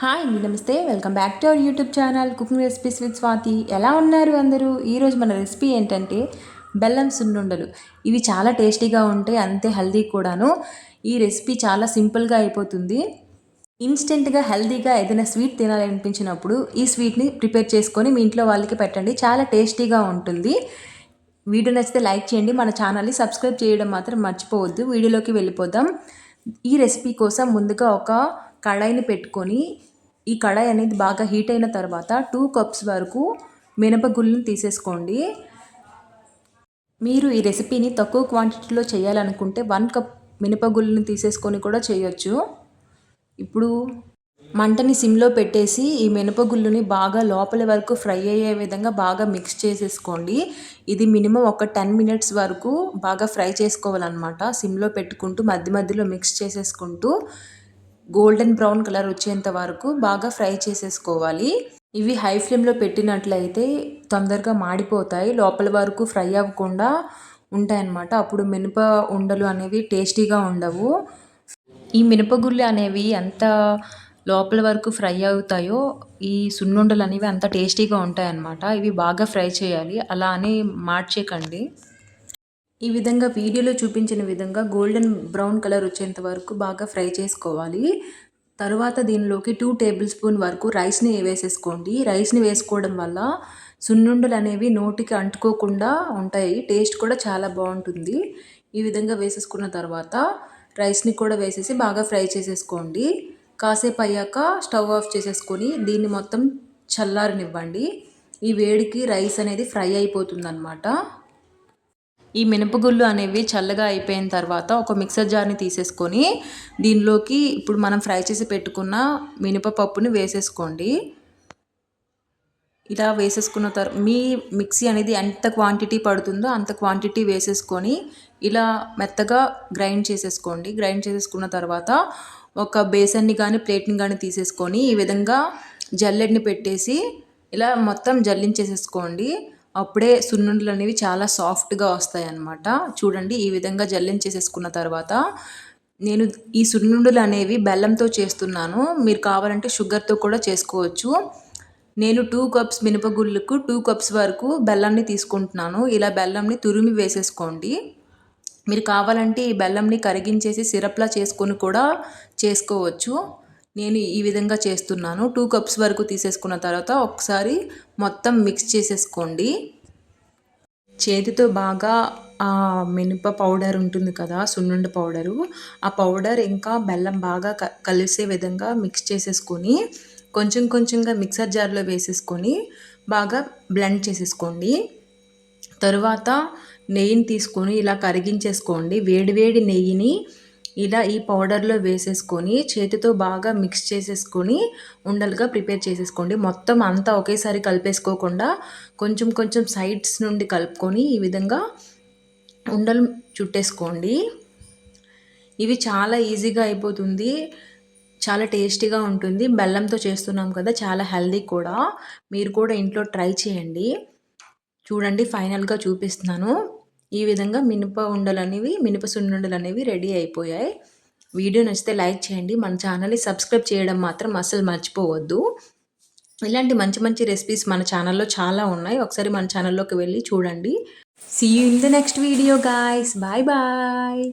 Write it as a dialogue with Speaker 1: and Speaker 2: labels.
Speaker 1: Hi అండి నమస్తే. Welcome back to our YouTube channel cooking recipes with Swathi ఎలా ఉన్నారు అందరూ? ఈరోజు మన రెసిపీ ఏంటంటే బెల్లం సున్నుండలు. ఇవి చాలా టేస్టీగా ఉంటాయి అంతే హెల్దీ కూడాను. ఈ రెసిపీ చాలా సింపుల్గా అయిపోతుంది. ఇన్స్టెంట్గా హెల్దీగా ఏదైనా స్వీట్ తినాలనిపించినప్పుడు ఈ స్వీట్ని ప్రిపేర్ చేసుకొని మీ ఇంట్లో వాళ్ళకి పెట్టండి. చాలా టేస్టీగా ఉంటుంది. వీడియో నచ్చితే లైక్ చేయండి. మన ఛానల్ని సబ్స్క్రైబ్ చేయడం మాత్రం మర్చిపోవద్దు. వీడియోలోకి వెళ్ళిపోదాం. ఈ రెసిపీ కోసం ముందుగా ఒక కడాయిని పెట్టుకొని ఈ కడాయి అనేది బాగా హీట్ అయిన తర్వాత టూ కప్స్ వరకు మినపగుళ్ళని తీసేసుకోండి. మీరు ఈ రెసిపీని తక్కువ క్వాంటిటీలో చేయాలనుకుంటే వన్ కప్ మినపగుళ్ళని తీసేసుకొని కూడా చేయొచ్చు. ఇప్పుడు మంటని సిమ్లో పెట్టేసి ఈ మినపగుళ్ళుని బాగా లోపల వరకు ఫ్రై అయ్యే విధంగా బాగా మిక్స్ చేసేసుకోండి. ఇది మినిమం ఒక టెన్ మినిట్స్ వరకు బాగా ఫ్రై చేసుకోవాలన్నమాట. సిమ్లో పెట్టుకుంటూ మధ్య మధ్యలో మిక్స్ చేసేసుకుంటూ గోల్డెన్ బ్రౌన్ కలర్ వచ్చేంత వరకు బాగా ఫ్రై చేసేసుకోవాలి. ఇవి హై ఫ్లేమ్లో పెట్టినట్లయితే తొందరగా మాడిపోతాయి. లోపల వరకు ఫ్రై అవ్వకుండా ఉంటాయన్నమాట. అప్పుడు మినప ఉండలు అనేవి టేస్టీగా ఉండవు. ఈ మినపగుళ్ళు అనేవి ఎంత లోపల వరకు ఫ్రై అవుతాయో ఈ సున్నుండలు అనేవి అంత టేస్టీగా ఉంటాయన్నమాట. ఇవి బాగా ఫ్రై చేయాలి. అలా అని మార్చేయకండి ఈ విధంగా వీడియోలో చూపించిన విధంగా గోల్డెన్ బ్రౌన్ కలర్ వచ్చేంత వరకు బాగా ఫ్రై చేసుకోవాలి. తర్వాత దీనిలోకి టూ టేబుల్ స్పూన్ వరకు రైస్ని వేసేసుకోండి. రైస్ని వేసుకోవడం వల్ల సున్నుండలు అనేవి నోటికి అంటుకోకుండా ఉంటాయి. టేస్ట్ కూడా చాలా బాగుంటుంది. ఈ విధంగా వేసేసుకున్న తర్వాత రైస్ని కూడా వేసేసి బాగా ఫ్రై చేసేసుకోండి. కాసేపు అయ్యాక స్టవ్ ఆఫ్ చేసేసుకొని దీన్ని మొత్తం చల్లారనివ్వండి. ఈ వేడికి రైస్ అనేది ఫ్రై అయిపోతుంది అనమాట ఈ మినపగుళ్ళు అనేవి చల్లగా అయిపోయిన తర్వాత ఒక మిక్సర్ జార్ని తీసేసుకొని దీనిలోకి ఇప్పుడు మనం ఫ్రై చేసి పెట్టుకున్న మినపప్పుని వేసేసుకోండి. ఇలా వేసేసుకున్న తర్వాత మీ మిక్సీ అనేది ఎంత క్వాంటిటీ పడుతుందో అంత క్వాంటిటీ వేసేసుకొని ఇలా మెత్తగా గ్రైండ్ చేసేసుకోండి. గ్రైండ్ చేసేసుకున్న తర్వాత ఒక బేసన్ని కానీ ప్లేట్ని కానీ తీసేసుకొని ఈ విధంగా జల్లెడ్ని పెట్టేసి ఇలా మొత్తం జల్లించేసేసుకోండి. అప్పుడే సున్నుండలు అనేవి చాలా సాఫ్ట్గా వస్తాయి అన్నమాట చూడండి ఈ విధంగా జల్లించేసేసుకున్న తర్వాత నేను ఈ సున్నుండలు అనేవి బెల్లంతో చేస్తున్నాను. మీరు కావాలంటే షుగర్తో కూడా చేసుకోవచ్చు. నేను టూ కప్స్ మినపగుళ్ళకు టూ కప్స్ వరకు బెల్లాన్ని తీసుకుంటున్నాను. ఇలా బెల్లంని తురిమి వేసేసుకోండి. మీరు కావాలంటే ఈ బెల్లంని కరిగించేసి సిరప్లా చేసుకొని కూడా చేసుకోవచ్చు. నేను ఈ విధంగా చేస్తున్నాను. టూ కప్స్ వరకు తీసేసుకున్న తర్వాత ఒకసారి మొత్తం మిక్స్ చేసేసుకోండి. చేతితో బాగా ఆ మినప పౌడర్ ఉంటుంది కదా సున్నుండ పౌడరు. ఆ పౌడర్ ఇంకా బెల్లం బాగా క కలిసే విధంగా మిక్స్ చేసేసుకొని కొంచెం కొంచెంగా మిక్సర్ జార్లో వేసేసుకొని బాగా బ్లెండ్ చేసేసుకోండి. తరువాత నెయ్యిని తీసుకొని ఇలా కరిగించేసుకోండి. వేడివేడి నెయ్యిని ఇలా ఈ పౌడర్లో వేసేసుకొని చేతితో బాగా మిక్స్ చేసేసుకొని ఉండలుగా ప్రిపేర్ చేసేసుకోండి. మొత్తం అంతా ఒకేసారి కలిపేసుకోకుండా కొంచెం కొంచెం సైడ్స్ నుండి కలుపుకొని ఈ విధంగా ఉండలు చుట్టేసుకోండి. ఇవి చాలా ఈజీగా అయిపోతుంది. చాలా టేస్టీగా ఉంటుంది. బెల్లంతో చేస్తున్నాం కదా చాలా హెల్దీ కూడా. మీరు కూడా ఇంట్లో ట్రై చేయండి. చూడండి ఫైనల్గా చూపిస్తున్నాను. ఈ విధంగా మినప ఉండలు అనేవి మినప సున్నుండలు అనేవి రెడీ అయిపోయాయి. వీడియో నచ్చితే లైక్ చేయండి. మన ఛానల్ని సబ్స్క్రైబ్ చేయడం మాత్రం అసలు మర్చిపోవద్దు. ఇలాంటి మంచి మంచి రెసిపీస్ మన ఛానల్లో చాలా ఉన్నాయి. ఒకసారి మన ఛానల్లోకి వెళ్ళి చూడండి. See you in the next video guys bye bye